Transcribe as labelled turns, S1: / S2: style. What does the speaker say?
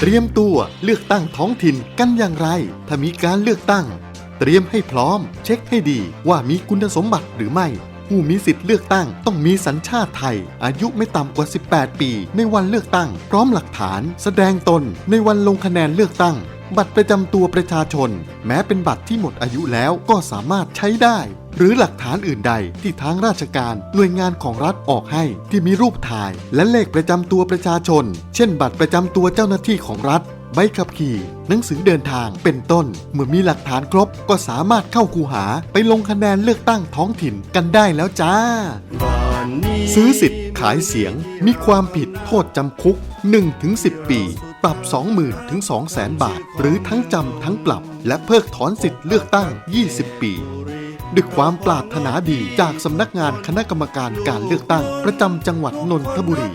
S1: เตรียมตัวเลือกตั้งท้องถิ่นกันอย่างไร ถ้ามีการเลือกตั้ง เตรียมให้พร้อม เช็คให้ดีว่ามีคุณสมบัติหรือไม่ ผู้มีสิทธิ์เลือกตั้งต้องมีสัญชาติไทย อายุไม่ต่ำกว่า 18 ปี ในวันเลือกตั้ง พร้อมหลักฐาน แสดงตน ในวันลงคะแนนเลือกตั้ง บัตรประจำตัวประชาชน แม้เป็นบัตรที่หมดอายุแล้วก็สามารถใช้ได้ หรือหลักฐานอื่นใดที่ทางราชการหน่วยงานของรัฐออกให้ที่มีรูปถ่าย และเลขประจำตัวประชาชน เช่น บัตรประจำตัวเจ้าหน้าที่ของรัฐใบขับขี่ หนังสือเดินทางเป็นต้น เมื่อมีหลักฐานครบก็สามารถเข้าคูหาไปลงคะแนนเลือกตั้งท้องถิ่นกันได้แล้วจ้า ซื้อสิทธิ์ขายเสียงมีความผิดโทษจำคุก 1-10 ปี ปรับ 20,000ถึง200,000 บาท หรือทั้งจำทั้งปรับ และเพิกถอนสิทธิ์เลือกตั้ง 20 ปี ด้วยความปรารถนาดีจากสำนักงานคณะกรรมการการเลือกตั้ง ประจำจังหวัดนนทบุรี